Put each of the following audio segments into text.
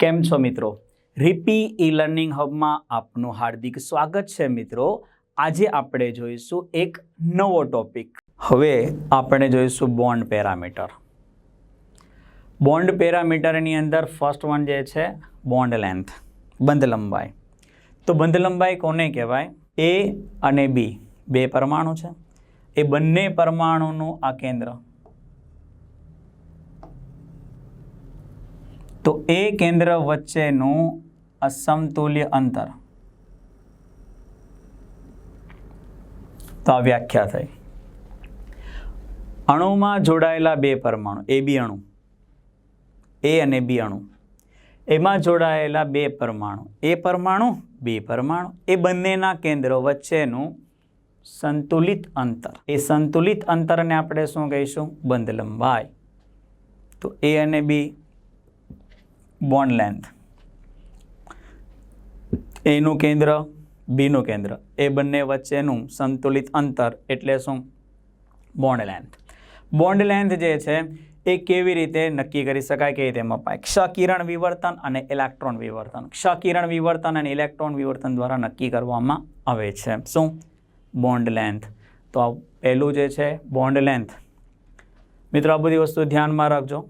કેમ છો મિત્રો? રીપી ઈ લર્નિંગ હબમાં આપનું હાર્દિક સ્વાગત છે મિત્રો. આજે આપણે જોઈશું એક નવો ટોપિક હવે આપણે જોઈશું બોન્ડ પેરામીટર બોન્ડ પેરામીટરની અંદર ફર્સ્ટ વન જે છે બોન્ડ લેન્થ બંધ લંબાઈ. તો બંધ લંબાઈ કોને કહેવાય? એ અને બી બે પરમાણુ છે. એ બંને પરમાણુનું આ કેન્દ્ર તો એ કેન્દ્ર વચ્ચેનું અસમતુલ્ય અંતર. તો આ વ્યાખ્યા થઈ. અણુમાં જોડાયેલા બે પરમાણુ, એ બી અણુ, એ અને બી અણુ. એમાં જોડાયેલા બે પરમાણુ, એ પરમાણુ, બી પરમાણુ, એ બંનેના કેન્દ્રો વચ્ચેનું સંતુલિત અંતર. એ સંતુલિત અંતરને આપણે શું કહીશું? બંધ લંબાઈ. તો એ અને બી બોન્ડ લેન્થ એનું કેન્દ્ર બીનું કેન્દ્ર. એ બંને વચ્ચેનું સંતુલિત અંતર એટલે શું? બોન્ડ લેન્થ બોન્ડ લેન્થ જે છે, એ કેવી રીતે નક્કી કરી શકાય? કેવી રીતે મપાય? ક્ષકિરણ વિવર્તન અને ઇલેક્ટ્રોન વિવર્તન. ક્ષકિરણ વિવર્તન અને ઇલેક્ટ્રોન વિવર્તન દ્વારા નક્કી કરવામાં આવે છે. શું? બોન્ડ લેન્થ તો પહેલું જે છે બોન્ડ લેન્થ મિત્રો, આ બધી વસ્તુ ધ્યાનમાં રાખજો.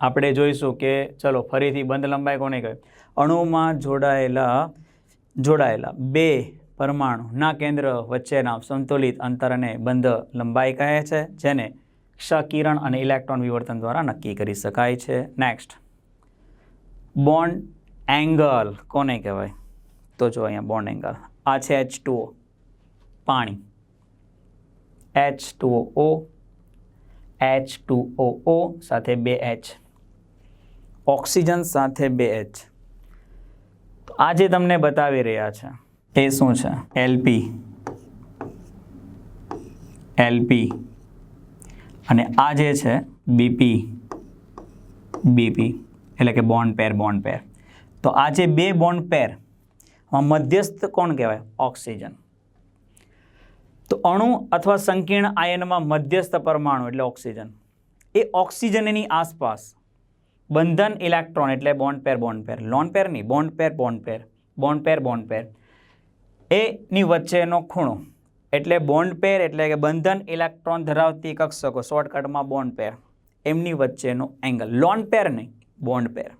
આપણે જોઈશું કે, ચલો, ફરીથી બંધ લંબાઈ કોને કહે? અણુમાં જોડાયેલા જોડાયેલા બે પરમાણુના કેન્દ્ર વચ્ચેના સંતુલિત અંતરને બંધ લંબાઈ કહે છે, જેને ક્ષકિરણ અને ઇલેક્ટ્રોન વિવર્તન દ્વારા નક્કી કરી શકાય છે. નેક્સ્ટ બોન્ડ એંગલ કોને કહેવાય? તો જો અહીંયા બોન્ડ એંગલ આ છે એચ ટુઓ પાણી. H two O O H two O સાથે બે એચ ઓક્સિજન સાથે બે એચ આ જે તમને બતાવી રહ્યા છે. એ શું છે? એલપી એલપી અને આ જે છે બીપી બીપી એટલે કે બોન્ડ પેર બોન્ડ પેર તો આ જે બે બોન્ડ પેર મધ્યસ્થ કોણ કહેવાય? ઓક્સિજન. તો અણુ અથવા સંકીર્ણ આયનમાં મધ્યસ્થ પરમાણુ એટલે ઓક્સિજન. એ ઓક્સિજનની આસપાસ બંધન ઇલેક્ટ્રોન એટલે bond pair bond pair lone pair નહીં bond pair bond pair bond pair bond pair એની વચ્ચેનો ખૂણો એટલે બોન્ડ પેર એટલે કે બંધન ઇલેક્ટ્રોન ધરાવતી કક્ષકો શોર્ટકટમાં બોન્ડ પેર એમની વચ્ચેનો એંગલ લોન પેર નહીં બોન્ડ પેર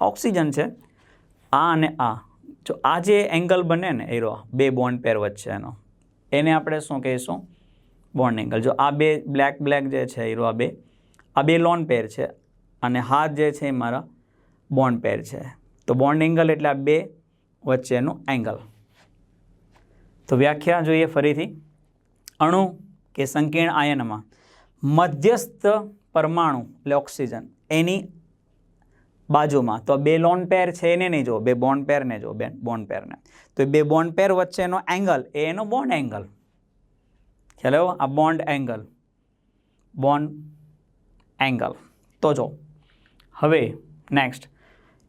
ઓક્સિજન છે. આ અને આ. જો આ જે એંગલ બને ને એરો બે બોન્ડ પેર વચ્ચેનો. એને આપણે શું કહીશું? બોન્ડ એંગલ જો આ બે બ્લેક બ્લેક જે છે એરો આ બે. આ બે લોન પેર છે. અને હાથ જે છે એ મારા બોન્ડ પેર છે. તો બોન્ડ એંગલ એટલે આ બે વચ્ચેનું એંગલ તો વ્યાખ્યા જોઈએ ફરીથી. અણુ કે સંકીર્ણ આયનમાં મધ્યસ્થ પરમાણુ એટલે ઓક્સિજન એની બાજુમાં. તો બે લોન પેર છે એને નહીં જુઓ, બે બોન્ડ પેરને જુઓ, બે બોન્ડ પેરને તો બે બોન્ડ પેર વચ્ચેનો એંગલ એ એનો બોન્ડ એંગલ ખ્યાલ આ બોન્ડ એંગલ બોન્ડ એંગલ તો જો હવે નેક્સ્ટ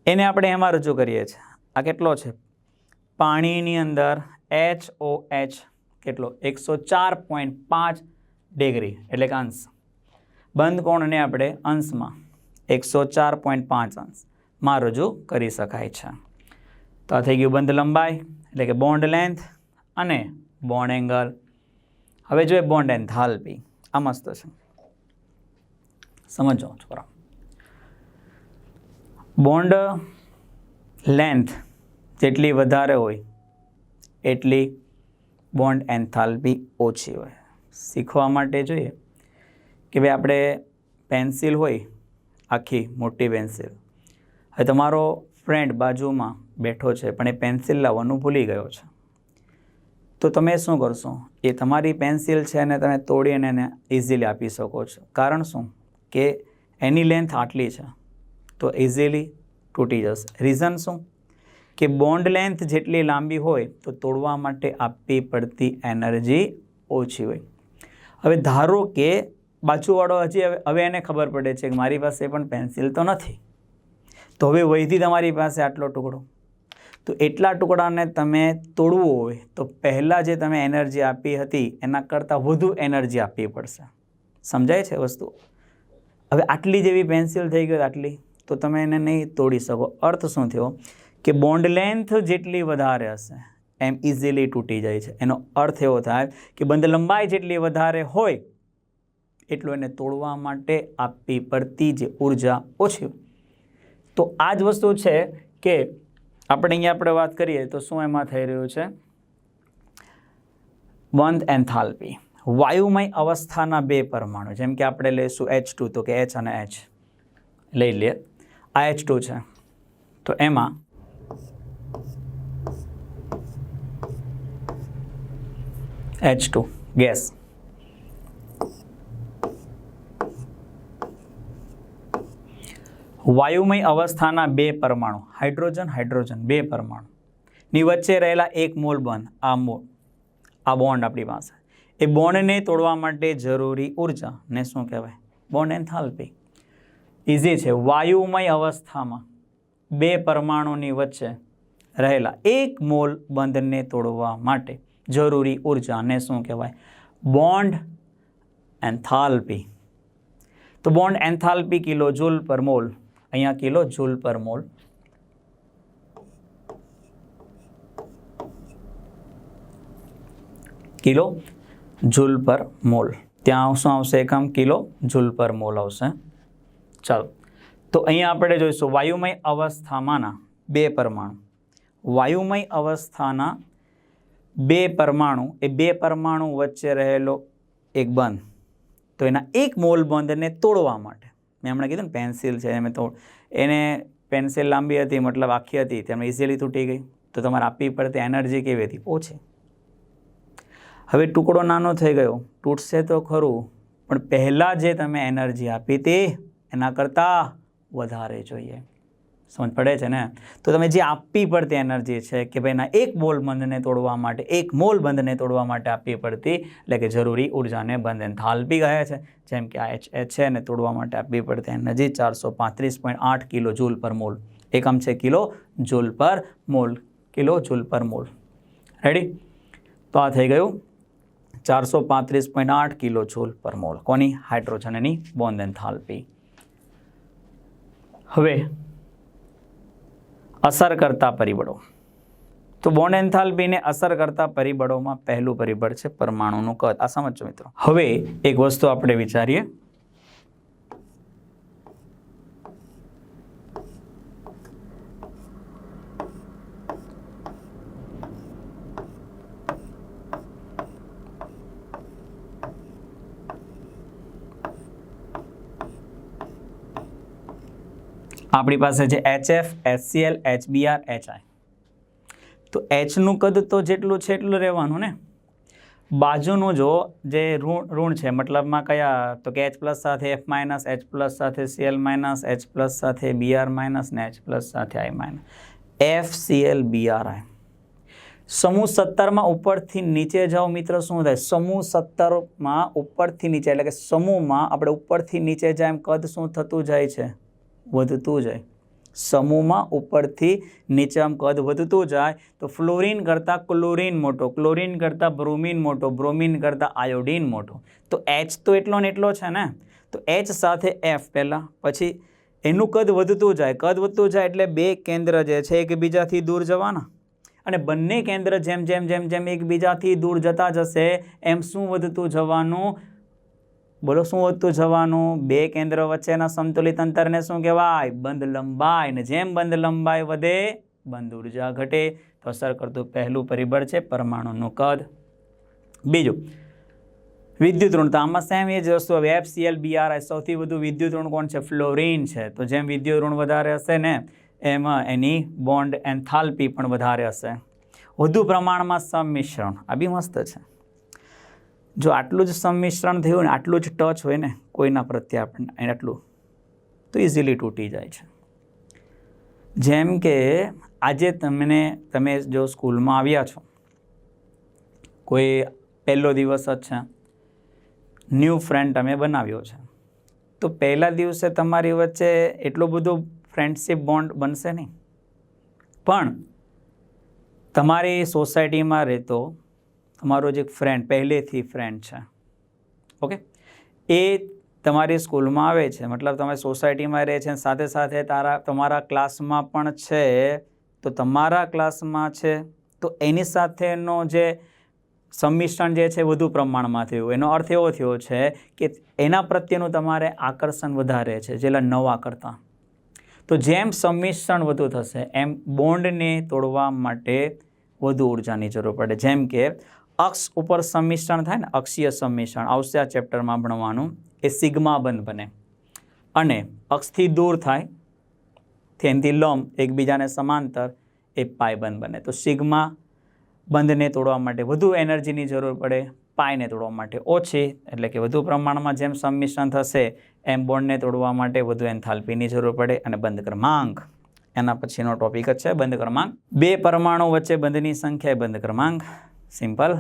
એને આપણે એમાં રજૂ કરીએ છીએ. આ કેટલો છે? પાણીની અંદર એચ ઓ એચ કેટલો? એકસો ચાર પોઈન્ટ પાંચ ડિગ્રી. એટલે કે અંશ. બંધ કોણને આપણે? અંશમાં. એકસો ચાર પોઈન્ટ પાંચ અંશમાં રજૂ કરી શકાય છે. તો આ થઈ ગયું બંધ લંબાઈ, એટલે કે બોન્ડ લેન્થ અને બોન્ડ એંગલ હવે જોઈએ બોન્ડ એન્થાલ્પી આ મસ્ત છે. સમજો છોકરા. બોન્ડ લેન્થ જેટલી વધારે હોય, એટલી બોન્ડ એન્થાલ્પી ઓછી હોય. શીખવા માટે જોઈએ કે ભાઈ આપણે પેન્સિલ હોય, આખી મોટી પેન્સિલ. હવે તમારો ફ્રેન્ડ બાજુમાં બેઠો છે, પણ એ પેન્સિલ લાવવાનું ભૂલી ગયો છે. તો તમે શું કરશો? એ તમારી પેન્સિલ છે ને તમે તોડીને એને ઇઝીલી આપી શકો છો. કારણ શું? કે એની લેન્થ આટલી છે. તો ઇઝીલી તૂટી જશે. રીઝન શું? કે બોન્ડ લેન્થ જેટલી લાંબી હોય તો તોડવા માટે આપવી પડતી એનર્જી ઓછી હોય. હવે ધારો કે બાજુવાળો હજી હવે એને ખબર પડે છે કે મારી પાસે પણ પેન્સિલ તો નથી. તો હવે વહીથી તમારી પાસે આટલો ટુકડો. તો એટલા ટુકડાને તમે તોડવું હોય તો પહેલાં જે તમે એનર્જી આપી હતી, એના કરતાં વધુ એનર્જી આપવી પડશે. સમજાય છે વસ્તુ? હવે આટલી જેવી પેન્સિલ થઈ ગઈ આટલી. તો તમે એને નહીં તોડી શકો. અર્થ શું થયો? કે બોન્ડ લેન્થ જેટલી વધારે હશે, એમ ઇઝીલી તૂટી જાય છે. એનો અર્થ એવો થાય કે બંધ લંબાઈ જેટલી વધારે હોય, એટલું એને તોડવા માટે આપવી પડતી જે ઊર્જા ઓછી તો આ જ વસ્તુ છે કે આપણે અહીંયા આપણે વાત કરીએ તો શું એમાં થઈ રહ્યું છે? બંધ એન્થાલ્પી, વાયુમય અવસ્થાના બે પરમાણુ, જેમ કે આપણે લઈશું એચ ટુ તો કે એચ અને એચ લઈ લઈએ આ એચ ટુ છે. તો એમાં એચ ટુ ગેસ. વાયુમય અવસ્થાના બે પરમાણુ, હાઇડ્રોજન હાઇડ્રોજન, બે પરમાણુ. ની વચ્ચે રહેલા એક મોલ બંધ આ મોલ, આ બોન્ડ આપણી પાસે. એ બોન્ડને તોડવા માટે જરૂરી ઉર્જાને શું કહેવાય? Bond enthalpy. ઇઝી છે, વાયુમય અવસ્થામાં બે પરમાણુની વચ્ચે રહેલા એક મોલ બંધને તોડવા માટે જરૂરી ઉર્જાને શું કહેવાય? Bond enthalpy. તો bond enthalpy kilo joule per mole, અહીંયા kilo joule per mole. Kilo joule per mole. ત્યાં શું આવશે? એકમ કિલો જૂલ પર મોલ આવશે. ચાલો. તો અહીંયા આપણે જોઈશું, વાયુમય અવસ્થામાંના બે પરમાણુ. વાયુમય અવસ્થાના બે પરમાણુ, એ બે પરમાણુ વચ્ચે રહેલો એક બંધ. તો એના એક મોલ બંધને તોડવા માટે, મેં હમણાં કીધું ને, પેન્સિલ છે એમ તોડ, એને પેન્સિલ લાંબી હતી, મતલબ આખી હતી તેમણે ઇઝીલી તૂટી ગઈ. તો તમારે આપવી પડતી એનર્જી કેવી હતી? ઓછી. હવે ટુકડો નાનો થઈ ગયો, તૂટશે તો ખરું, પણ પહેલાં જે તમે એનર્જી આપી તે એના કરતાં વધારે જોઈએ. સમજ પડે છે ને? તો તમે જે આપવી પડતી એનર્જી છે કે ભાઈ એના એક બોલ બંધને તોડવા માટે, એક મોલ બંધને તોડવા માટે આપવી પડતી, એટલે કે જરૂરી ઉર્જાને બંધ એન્થાલ્પી કહે છે. જેમ કે આ એચ એચ છે ને, તોડવા માટે આપવી પડતી એનર્જી ચારસો પાંત્રીસ પોઈન્ટ આઠ કિલો જૂલ પર મોલ. એકમ છે kilo joule per mole, kilo joule per mole. Ready તો આ થઈ ગયું. ચારસો પાંત્રીસ પોઈન્ટ આઠ કિલો જૂલ પર મોલ. કોની? હાઇડ્રોજનની બોન્ડ એન્થાલ્પી હવે અસર કરતા પરિબળો. તો બોન્ડ એન્થાલ્પીને અસર કરતા પરિબળોમાં પહેલું પરિબળ છે પરમાણુનું કદ. આ સમજો મિત્રો. હવે એક વસ્તુ આપણે વિચારીએ. આપણી પાસે છે એચ એચસીએલ એચબીઆર એચઆઈ તો એચનું કદ તો જેટલું છે એટલું રહેવાનું ને? બાજુનું જો જે ઋણ ઋણ છે, મતલબમાં કયા? તો કે એચ પ્લસ સાથે એફ માઇનસ એચ પ્લસ સાથે સીએલ માઇનસ એચ પ્લસ સાથે બીઆર માઇનસ ને એચ પ્લસ સાથે I minus F Cl Br I સમૂહ સત્તરમાં ઉપરથી નીચે જાઓ મિત્ર, શું થાય? સમૂહ સત્તરમાં ઉપરથી નીચે, એટલે કે સમૂહમાં આપણે ઉપરથી નીચે જાય એમ કદ શું થતું જાય છે? વધતું જાય. સમૂહમાં ઉપરથી નીચામાં કદ વધતું જાય તો ફ્લોરિન કરતાં ક્લોરિન મોટો, ક્લોરિન કરતાં બ્રોમિન મોટો, બ્રોમિન કરતાં આયોડિન મોટો. તો એચ તો એટલો ને એટલો છે ને? તો એચ સાથે એફ પહેલાં, પછી એનું કદ વધતું જાય. કદ વધતું જાય એટલે બે કેન્દ્ર જે છે એકબીજાથી દૂર જવાના. અને બંને કેન્દ્ર જેમ જેમ જેમ જેમ એકબીજાથી દૂર જતા જશે, એમ શું વધતું જવાનું? બોલો, શું વધતું જવાનું? બે કેન્દ્ર વચ્ચેના સંતુલિત અંતરને શું કહેવાય? બંધ લંબાઈ. ને જેમ બંધ લંબાઈ વધે, બંધ ઊર્જા ઘટે. તો અસર કરતું પહેલું પરિબળ છે પરમાણુનું કદ. બીજું, વિદ્યુત ઋણ. તો આમાં સેમ એ જ વસ્તુ. હવે એફ સીએલ બીઆરઆઈ સૌથી વધુ વિદ્યુત ઋણ કોણ છે? ફ્લોરિન છે. તો જેમ વિદ્યુત ઋણ વધારે હશે ને, એમાં એની બોન્ડ એન્થાલ્પી પણ વધારે હશે. વધુ પ્રમાણમાં સંમિશ્રણ. આ બી મસ્ત છે. જો આટલું જ સંમિશ્રણ થયું ને આટલું જ ટચ હોય ને કોઈના પ્રત્યે આપણને આટલું, તો ઇઝીલી તૂટી જાય છે. જેમ કે આજે તમને, તમે જો સ્કૂલમાં આવ્યા છો, કોઈ પહેલો દિવસ જ છે ન્યૂ ફ્રેન્ડ તમે બનાવ્યો છે, તો પહેલા દિવસે તમારી વચ્ચે એટલો બધો ફ્રેન્ડશિપ બોન્ડ બનશે નહીં. પણ તમારી સોસાયટીમાં રહેતો તમારો જે ફ્રેન્ડ પહેલેથી ફ્રેન્ડ છે. ઓકે એ તમારી સ્કૂલમાં આવે છે, મતલબ તમે સોસાયટીમાં રહે છે સાથે સાથે તારા, તમારા ક્લાસમાં પણ છે, તો તમારા ક્લાસમાં છે, તો એની સાથેનો જે સંમિશ્રણ જે છે વધુ પ્રમાણમાં થયું. એનો અર્થ એવો થયો છે કે એના પ્રત્યેનું તમારે આકર્ષણ વધારે છે જેલા નવા કરતાં. તો જેમ સંમિશ્રણ વધુ થશે, એમ બોન્ડને તોડવા માટે વધુ ઉર્જાની જરૂર પડે. જેમ કે અક્ષ ઉપર સંમિશ્રણ થાય ને અક્ષીય સંમિશ્રણ આવશે આ ચેપ્ટરમાં ભણવાનું. એ સિગ્માબંધ બને. અને અક્ષથી દૂર થાય, તેનથી લંબ, એકબીજાને સમાંતર, એ પાય બંધ બને. તો સિગ્મા બંધને તોડવા માટે વધુ એનર્જીની જરૂર પડે, પાયને તોડવા માટે ઓછી, એટલે કે વધુ પ્રમાણમાં જેમ સંમિશ્રણ થશે, એમ બોન્ડને તોડવા માટે વધુ એન્થાલ્પીની જરૂર પડે અને બંધ ક્રમાંક. એના પછીનો ટોપિક જ છે બંધ ક્રમાંક. બે પરમાણુ વચ્ચે બંધની સંખ્યા બંધ ક્રમાંક. સિમ્પલ.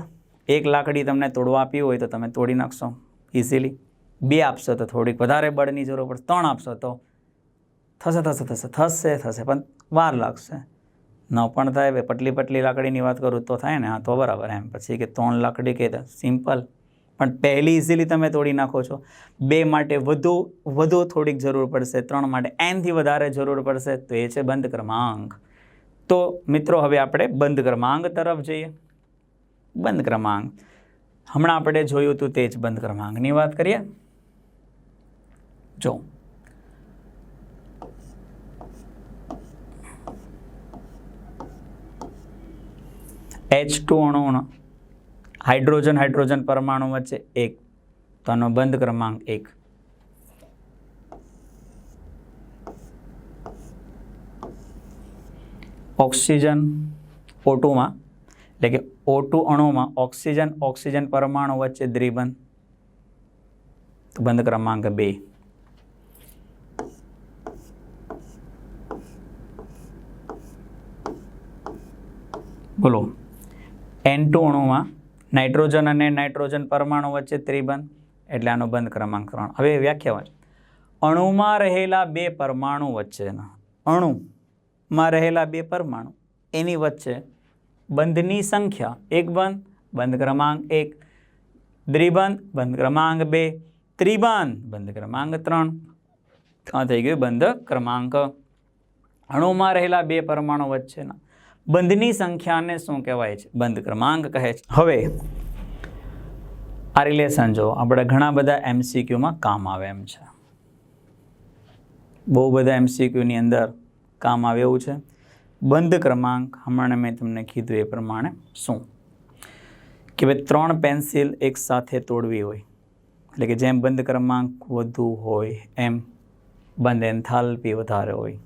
એક લાકડી તમને તોડવા આપી હોય તો તમે તોડી નાખશો ઇઝીલી બે આપશો તો થોડીક વધારે બળની જરૂર પડશે ત્રણ આપશો તો થશે થશે થશે થશે થશે, પણ વાર લાગશે. ન પણ થાય, બે પટલી પટલી લાકડીની વાત કરું તો થાય ને? હા, તો બરાબર એમ. પછી કે ત્રણ લાકડી કે સિમ્પલ. પણ પહેલી ઇઝીલી તમે તોડી નાખો છો. બે માટે વધુ વધુ થોડીક જરૂર પડશે. ત્રણ માટે એનથી વધારે જરૂર પડશે. તો એ છે બંધ ક્રમાંક. તો મિત્રો, હવે આપણે બંધ ક્રમાંક તરફ જઈએ. બંધ ક્રમાંક. હમણાં આપણે જોયું હતું તે જ બંધ ક્રમાંકની વાત કરીએ. જો. એચ ટુ અણુ હાઇડ્રોજન હાઇડ્રોજન પરમાણુ વચ્ચે એક. તો આનો બંધ ક્રમાંક એક. ઓક્સિજન ઓટુમાં એટલે કે ઓટુ અણુમાં ઓક્સિજન ઓક્સિજન પરમાણુ વચ્ચે દ્વિબંધ. બંધ ક્રમાંક બે. બોલો. એન ટુ અણુમાં નાઇટ્રોજન અને નાઇટ્રોજન પરમાણુ વચ્ચે ત્રિબંધ એટલે આનો બંધ ક્રમાંક ત્રણ. હવે વ્યાખ્યા વાંચ. અણુમાં રહેલા બે પરમાણુ વચ્ચેના, અણુમાં રહેલા બે પરમાણુ, એની વચ્ચે બંધની સંખ્યા એક બંધ બંધ ક્રમાંક એક. દ્રિબંધ બંધ ક્રમાંક બે. ત્રિબંધ, બંધ ક્રમાંક ત્રણ. આ થઈ ગયું બંધ ક્રમાંક. અણુમાં રહેલા બે પરમાણુ વચ્ચેના બંધની સંખ્યાને શું કહેવાય છે? બંધ ક્રમાંક કહે છે. હવે, આ રિલેશન જો આપણે ઘણા બધા એમસીક્યુમાં કામ આવે એમ છે. બહુ બધા એમસીક્યુની અંદર કામ આવે એવું છે. બંધ ક્રમાંક, હમણાં મેં તમને કીધું એ પ્રમાણે શું? કે ભાઈ ત્રણ પેન્સિલ એકસાથે તોડવી હોય, એટલે કે જેમ બંધ ક્રમાંક વધુ હોય, એમ બંધ એન્થાલ્પી વધારે હોય.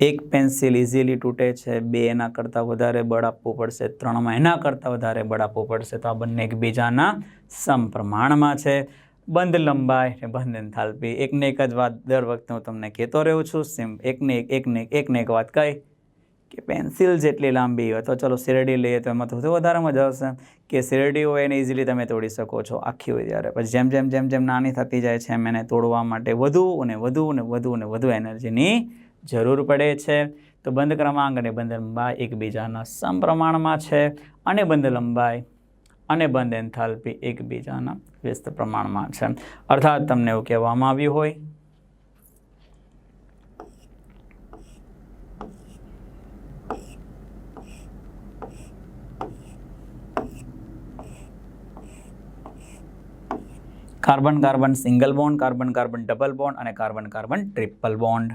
એક પેન્સિલ ઇઝીલી તૂટે છે, બે એના કરતાં વધારે બળ આપવું પડશે, ત્રણમાં એના કરતાં વધારે બળ આપવું પડશે. તો આ બંને એકબીજાના સમપ્રમાણમાં છે. બંધ લંબાઈ અને બંધ એન્થાલ્પી. એકને એક જ વાત દર વખતે હું તમને કહેતો રહું છું, સિમ એકને એક, એકને એકને એક વાત કહી. કે પેન્સિલ જેટલી લાંબી હોય તો ચલો શેરડી લઈએ તો એમાં થોડું વધુ વધારે મજા આવશે. કે શેરડી હોય એને ઇઝીલી તમે તોડી શકો છો આખી હોય ત્યારે. પછી જેમ જેમ જેમ જેમ નાની થતી જાય છે એમ એને તોડવા માટે વધુ અને વધુ અને વધુ અને વધુ એનર્જીની જરૂર પડે છે. તો બંધ ક્રમાંક અને બંધ લંબાઈ એકબીજાના સમપ્રમાણમાં છે અને બંધ લંબાઈ અને બંધ એન્થાલ્પી એકબીજાના વ્યસ્ત પ્રમાણમાં છે. અર્થાત તમને એવું કહેવામાં આવ્યું હોય carbon carbon single bond, carbon carbon double bond અને કાર્બન કાર્બન ટ્રિપલ બોન્ડ.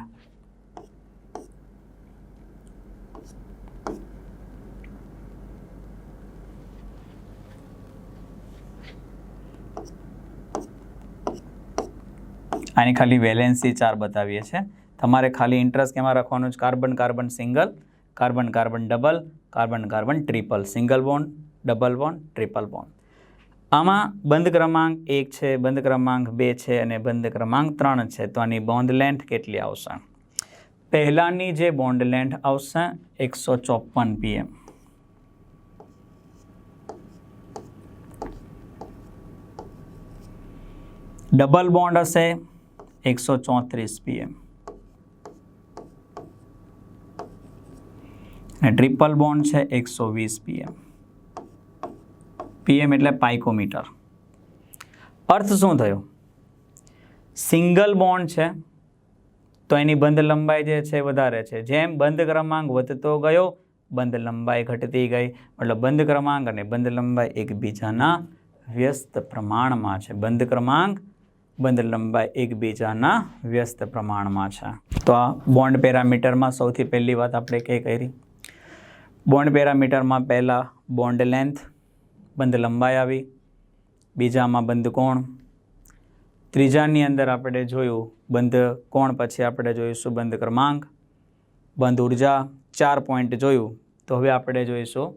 આની ખાલી વેલેન્સી ચાર બતાવીએ છે. તમારે ખાલી ઇન્ટરેસ્ટ કેમાં રાખવાનું છે? Carbon carbon single, carbon carbon double, carbon carbon triple. Single bond, double bond, triple bond. આમાં બંધ ક્રમાંક એક છે, બંધ ક્રમાંક બે છે અને બંધ ક્રમાંક ત્રણ છે. તો આની બોન્ડ લેન્થ કેટલી આવશે? પહેલાંની જે બોન્ડ લેન્થ આવશે, એકસો ચોપન પીએમ ડબલ બોન્ડ હશે, એકસો ચોત્રીસ પીએમ ટ્રિપલ બોન્ડ છે, એકસો વીસ પીએમ પીએમ એટલે પાઇકોમીટર. અર્થ શું થયો? સિંગલ બોન્ડ છે, તો એની બંધ લંબાઈ જે છે વધારે છે. જેમ બંધ ક્રમાંક વધતો ગયો, બંધ લંબાઈ ઘટતી ગઈ. મતલબ બંધ ક્રમાંક અને બંધ લંબાઈ એકબીજાના વ્યસ્ત પ્રમાણમાં છે. બંધ ક્રમાંક, બંધ લંબાઈ એકબીજાના વ્યસ્ત પ્રમાણમાં છે. તો આ બોન્ડ પેરામીટરમાં સૌથી પહેલી વાત આપણે કઈ કરી? બોન્ડ પેરામીટરમાં પહેલાં બોન્ડ લેન્થ બંધ લંબાઈ આવી. બીજામાં બંધ કોણ? ત્રીજાની અંદર આપણે જોયું, બંધ કોણ પછી આપણે જોઈશું બંધ ક્રમાંક. બંધ ઊર્જા, ચાર પોઈન્ટ જોયું. તો હવે આપણે જોઈશું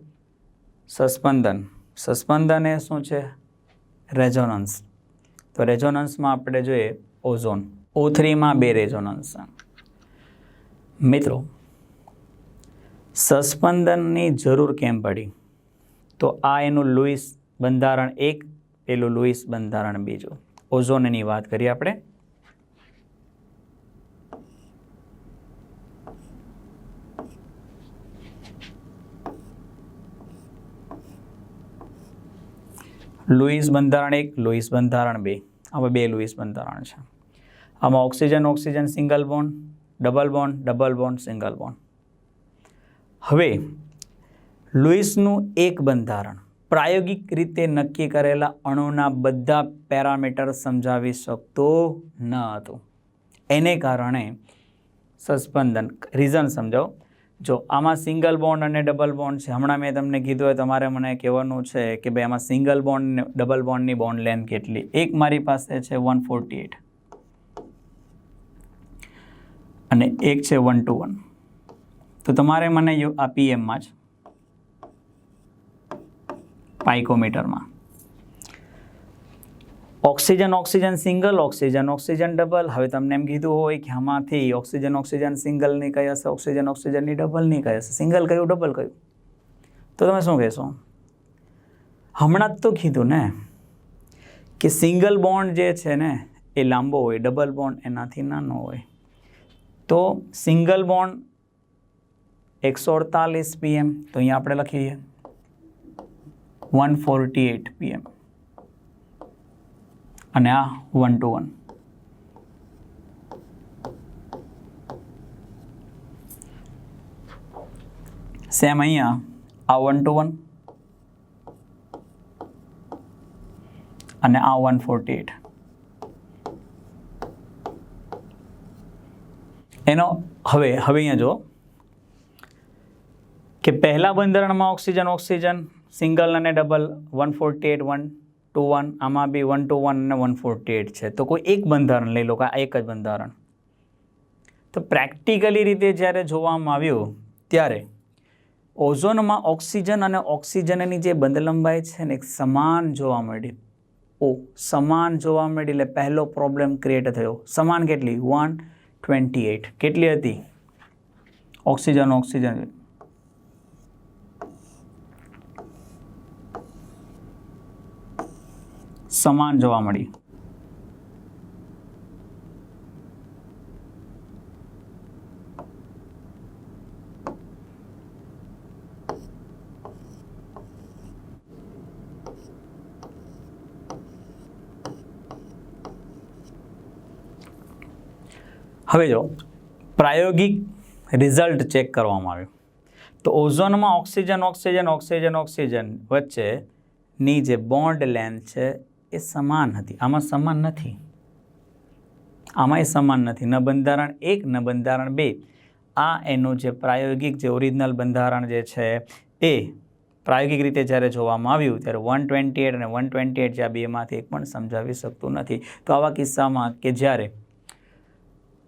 સસ્પંદન. સસ્પંદન એ શું છે? રેઝોનન્સ. તો રેઝોનન્સમાં આપણે જોઈએ ઓઝોન. ઓ થ્રીમાં બે રેઝોનન્સ મિત્રો, સસ્પંદનની જરૂર કેમ પડી? તો આ એનું લુઈસ બંધારણ એક, પેલું લુઈસ બંધારણ બીજું. ઓઝોનની વાત કરીએ આપણે. લુઈસ બંધારણ એક, લુઈસ બંધારણ બે. આમાં બે લુઈસ બંધારણ છે. આમાં oxygen oxygen, single bond, double bond double bond, single bond. હવે લુઈસનું એક બંધારણ. પ્રાયોગિક રીતે નક્કી કરેલા અણુના બધા પેરામીટર સમજાવી શકતો ન હતું. એને કારણે સસ્પંદન રીઝન સમજાવો. જો આમાં સિંગલ બોન્ડ અને ડબલ બોન્ડ છે, હમણાં મેં તમને કીધું હોય, તમારે મને કહેવાનું છે કે ભાઈ આમાં સિંગલ બોન્ડ ડબલ બોન્ડની બોન્ડ લેન્થ કેટલી? એક મારી પાસે છે વન ફોર્ટી એટ અને એક છે વન ટુ વન તો તમારે મને આ પીએમમાં જ પાઇકોમીટરમાં. Oxygen oxygen single, oxygen oxygen double. હવે તમને એમ કીધું હોય કે આમાંથી ઓક્સિજન ઓક્સિજન સિંગલની કઈ હશે? ઓક્સિજન, ઓક્સિજનની ડબલની કઈ હશે? સિંગલ કયું, ડબલ કયું? તો તમે શું કહેશો? હમણાં જ તો કીધું ને કે સિંગલ બોન્ડ જે છે ને, એ લાંબો હોય, ડબલ બોન્ડ એનાથી નાનો હોય. તો સિંગલ બોન્ડ એકસો અડતાલીસ પીએમ. તો અહીંયા આપણે લખીએ વન ફોર્ટી એટ પીએમ અને આ વન ટુ વન સેમ અહીંયા, આ વન ટુ વન અને આ વન ફોર્ટી એટ એનો, હવે હવે અહીંયા જો કે પહેલા બંધારણમાં ઓક્સિજન ઓક્સિજન સિંગલ અને double one forty eight, one two one, આમાં બી વન ટુ વન અને વન ફોર્ટી એટ છે. તો કોઈ એક બંધારણ લઈ લો કે એક જ બંધારણ. તો પ્રેક્ટિકલી રીતે જ્યારે જોવામાં આવ્યું, ત્યારે ઓઝોનમાં ઓક્સિજન અને ઓક્સિજનની જે બંદલંબાઈ છે ને, એક સમાન જોવા મળી. ઓ, સમાન જોવા મળી એટલે પહેલો પ્રોબ્લેમ ક્રિએટ થયો. સમાન કેટલી? One twenty eight. કેટલી હતી? Oxygen oxygen. સમાન જોવા મળી. હવે જો, પ્રાયોગિક રિઝલ્ટ ચેક કરવામાં આવ્યું. તો ઓઝોનમાં ઓક્સિજન ઓક્સિજન ઓક્સિજન ઓક્સિજન વચ્ચેની જે બોન્ડ લેન્થ છે એ સમાન હતી. આમાં સમાન નથી. આમાં એ સમાન નથી. ન બંધારણ એક, ન બંધારણ બે. આ એનું જે પ્રાયોગિક, જે ઓરિજિનલ બંધારણ જે છે, એ પ્રાયોગિક રીતે જ્યારે જોવામાં આવ્યું, ત્યારે વન ટ્વેન્ટી એટ અને વન ટ્વેન્ટી એટ જે આ બેમાંથી એક પણ સમજાવી શકતું નથી. તો આવા કિસ્સામાં કે જ્યારે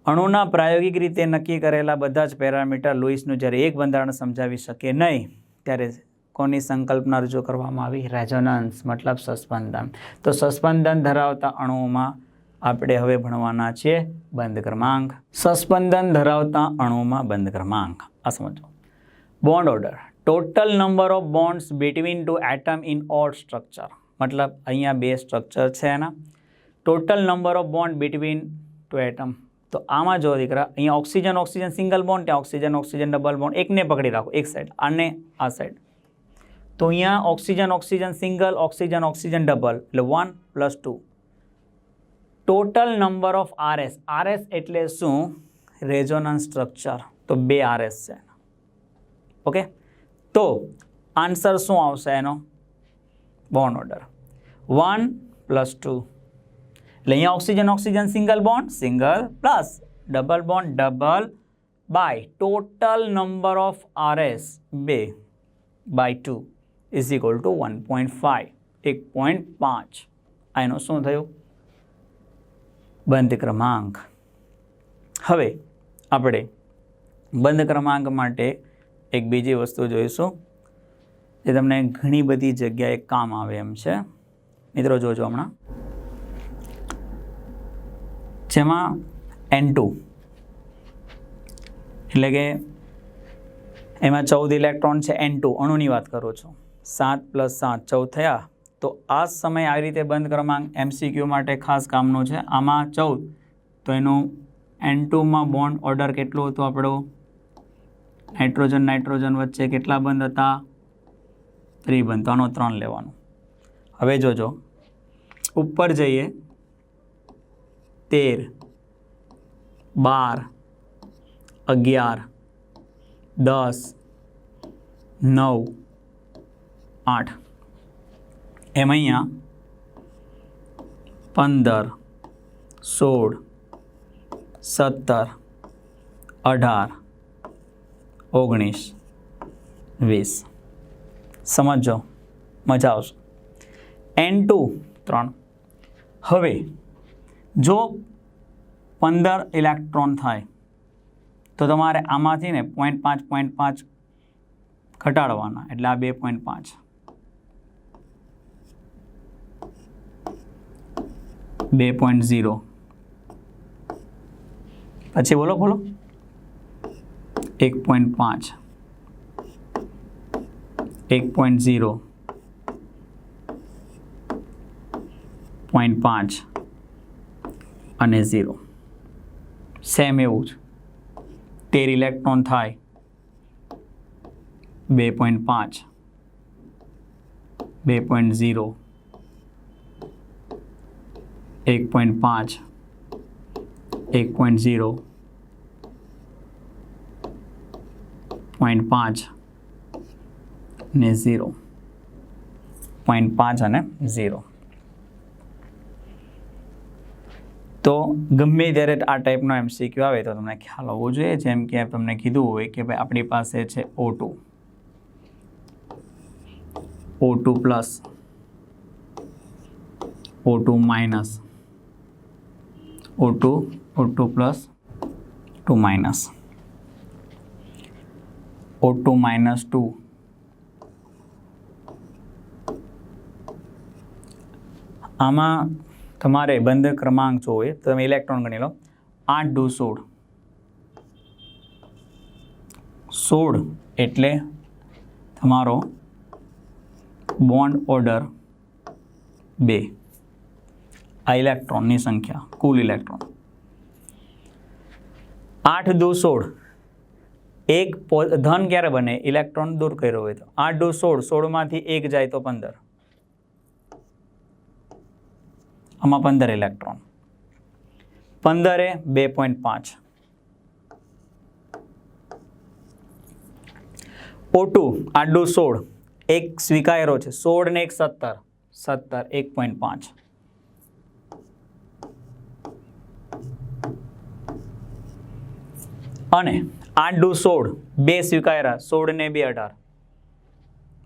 અણુના પ્રાયોગિક રીતે નક્કી કરેલા બધા જ પેરામીટર લુઈસનું જ્યારે એક બંધારણ સમજાવી શકે નહીં, ત્યારે કોની સંકલ્પના રજૂ કરવામાં આવી. રેઝોનન્સ, મતલબ સસ્પંદન. તો સસ્પંદન ધરાવતા અણુઓમાં આપણે હવે ભણવાના છીએ બંધ ક્રમાંક. સસ્પંદન ધરાવતા અણુઓમાં બંધ ક્રમાંક. આ સમજો. Bond order total number of bonds between two atom in odd structure મતલબ અહીંયા બે સ્ટ્રક્ચર છે એના. Total number of bond between two atom તો આમાં જો દીકરા, અહીંયા ઓક્સિજન ઓક્સિજન સિંગલ બોન્ડ ત્યાં ઓક્સિજન ઓક્સિજન ડબલ બોન્ડ એકને પકડી રાખો, એક સાઈડ અને આ સાઈડ તો અહીંયા oxygen oxygen single oxygen oxygen double એટલે one plus two total number of RS RS એટલે શું રેઝોનન્સ સ્ટ્રક્ચર તો બે આરએસ છે ઓકે તો આન્સર શું આવશે એનો bond order one plus two એટલે અહીંયા oxygen oxygen single bond single plus double bond double by total number of RS બે by two is equal to one point five એક પોઈન્ટ પાંચ. આ એનું શું થયું? બંધ ક્રમાંક. હવે આપણે બંધ ક્રમાંક માટે એક બીજી વસ્તુ જોઈશું, જે તમને ઘણી બધી જગ્યાએ કામ આવે એમ છે. મિત્રો, જોજો હમણાં. જેમાં એન ટુ એટલે કે એમાં ચૌદ ઇલેક્ટ્રોન છે એન ટુ અણુની વાત કરું છું. સાત પ્લસ સાત ચૌદ થયા. તો આ સમય આવી રીતે બંધ ક્રમાંક એમસીક્યુ માટે ખાસ કામનો છે. આમાં ચૌદ. તો એનું એન ટુમાં બોન્ડ ઓર્ડર કેટલું હતું આપણું? નાઇટ્રોજન નાઇટ્રોજન વચ્ચે કેટલા બંધ હતા? ત્રિબંધ તો આનો ત્રણ લેવાનો. હવે જોજો. ઉપર જઈએ. તેર. બાર. અગિયાર. દસ. નવ. આઠ. એમ અહીંયા પંદર, સોળ, સત્તર, અઢાર, ઓગણીસ, વીસ. સમજો. મજા આવશે. એન ટુ ત્રણ. હવે, જો પંદર ઇલેક્ટ્રોન થાય, તો તમારે આમાંથી ને પોઈન્ટ પાંચ પોઈન્ટ પાંચ ઘટાડવાના. એટલે આ બે પોઈન્ટ પાંચ. બે પોઈન્ટ ઝીરો. પછી બોલો બોલો. એક પોઈન્ટ પાંચ. એક પોઈન્ટ ઝીરો. પોઈન્ટ પાંચ. અને ઝીરો. સેમ એવું જ. તેર ઇલેક્ટ્રોન થાય. બે પોઈન્ટ પાંચ. બે પોઈન્ટ ઝીરો. એક પોઈન્ટ પાંચ એક પોઈન્ટ ઝીરો પોઈન્ટ પાંચ ને ઝીરો પોઈન્ટ પાંચ અને ઝીરો તો ગમે ત્યારે આ ટાઈપનો એમસીક્યુ આવે તો તમને ખ્યાલ હોવો જોઈએ, જેમ કે તમને કીધું હોય કે ભાઈ આપણી પાસે છે O two O two plus O two minus O two O two plus two minus O two minus two આમાં તમારે બંધ ક્રમાંક જોવે તો તમે ઇલેક્ટ્રોન ગણી લો. આઠ દુ સોળ. સોળ એટલે તમારો બોન્ડ ઓર્ડર બે. આ ઇલેક્ટ્રોનની સંખ્યા, કુલ ઇલેક્ટ્રોન. આઠ દુ સોળ. એક ધન ક્યારે બને? ઇલેક્ટ્રોન દૂર કર્યો હોય તો. આઠ દો સોળ, સોળમાંથી એક જાય તો પંદર. આમાં પંદર ઇલેક્ટ્રોન. પંદરે બે પોઈન્ટ પાંચ. ઓટુ આડું સોળ. એક સ્વીકાર્યો છે. સોળ ને એક સત્તર. સત્તર, એક પોઈન્ટ પાંચ. અને આડું સોળ, બે સ્વીકાર્યા, સોળ ને બે અઢાર.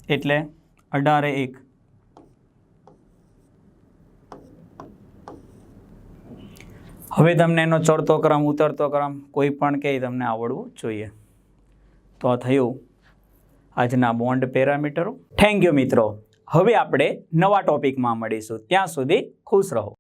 એટલે અઢારે એક. હવે તમને એનો ચડતો ક્રમ, ઉતરતો ક્રમ કોઈ પણ કે તમને આવડવું જોઈએ. તો આ થયું આજના બોન્ડ પેરામીટરો. થેન્ક યુ મિત્રો. હવે આપણે નવા ટોપિકમાં મળીશું. ત્યાં સુધી ખુશ રહો.